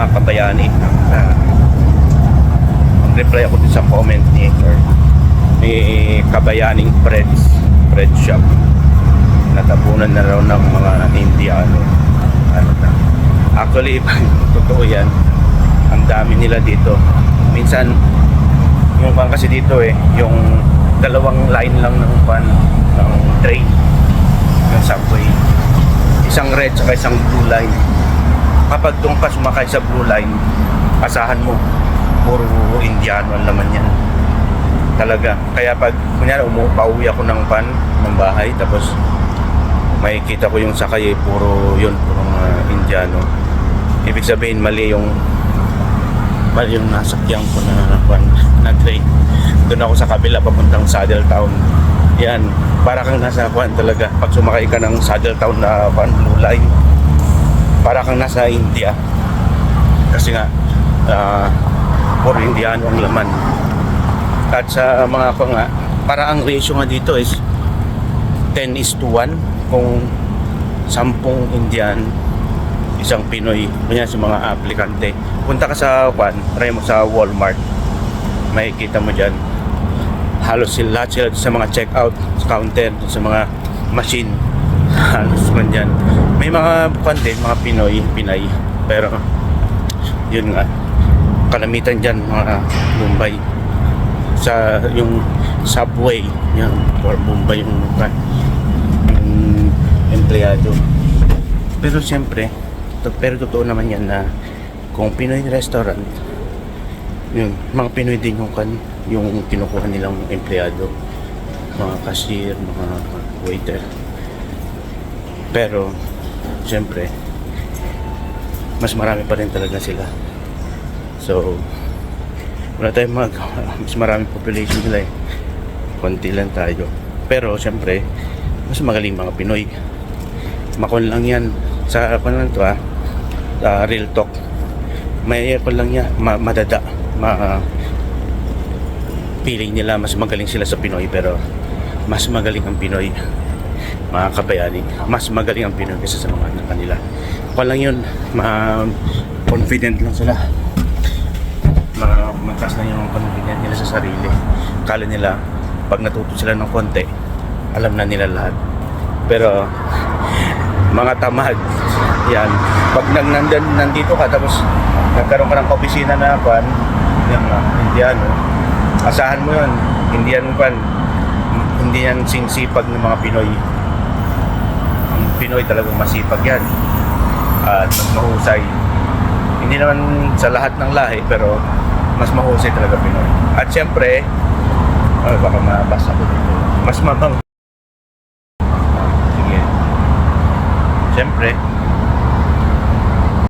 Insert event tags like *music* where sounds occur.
mga kabayani. Uh, reply ako din sa comment ni Sir. May kabayaning breads, bread shop. Natapunan na raw ng mga Indiano. Ano na. Actually, *laughs* totoo yan. Ang dami nila dito. Minsan, yung pan kasi dito eh, yung dalawang line lang ng pan ng train ng subway. Isang red saka isang blue line. Kapag doon ka sumakay sa blue line, asahan mo, puro Indiano ang laman yan. Talaga. Kaya pag, kunyari, umupauwi ako ng pan, ng bahay, tapos makikita ko yung sakay, eh, puro yun, puro mga Indiano. Ibig sabihin, mali yung mali yung nasakyan ko na pan, na train. Doon ako sa kabila, papuntang Saddle Town. Yan, para kang nasa pan talaga. Pag sumakay ka ng Saddle Town na pan, blue line, para kang nasa India. Kasi nga, ah, puro Indiano ang laman. At sa mga ko nga, para ang ratio nga dito is 10 is to 1 kung 10 Indian isang Pinoy kanya sa mga aplikante. Punta ka sa kwan try mo sa Walmart. Makikita mo dyan. Halos sila sila sa mga checkout counter sa mga machine. *laughs* Halos man dyan may mga kwan din mga Pinoy Pinay. Pero yun nga kalamitan dyan mga Mumbai sa yung subway yan or Mumbai yung, yung empleyado. Pero siyempre to, pero totoo naman yan na kung Pinoy restaurant yung mga Pinoy din yung kan yung kinukuha nilang empleyado. Mga cashier mga waiter. Pero siyempre mas marami pa rin talaga sila. So wala tayong mag *laughs* mas maraming population nila eh. Konti lang tayo. Pero siyempre mas magaling mga Pinoy. Makon lang yan. Sa ano lang to ah. Ah, real talk. May aircon lang yan ma madada. Ma feeling nila mas magaling sila sa Pinoy pero mas magaling ang Pinoy mga kabayani mas magaling ang Pinoy kaysa sa mga anak kanila. Kung lang yun ma confident lang sila. Ma mataas na yung confident nila sa sarili. Kala nila pag natuto sila ng konti alam na nila lahat. Pero mga tamad yan. Pag nandan, nandito ka tapos nagkaroon ka ng kaopisina na pan yan na Indiano asahan mo yun. Indian pan hindi yan sinsipag ng mga Pinoy. Ang Pinoy talagang masipag yan. At mas mahusay. Hindi naman sa lahat ng lahi pero mas mahusay talaga Pinoy. At syempre oh, baka mabasa ko dito. Mas mabang sige. Siyempre,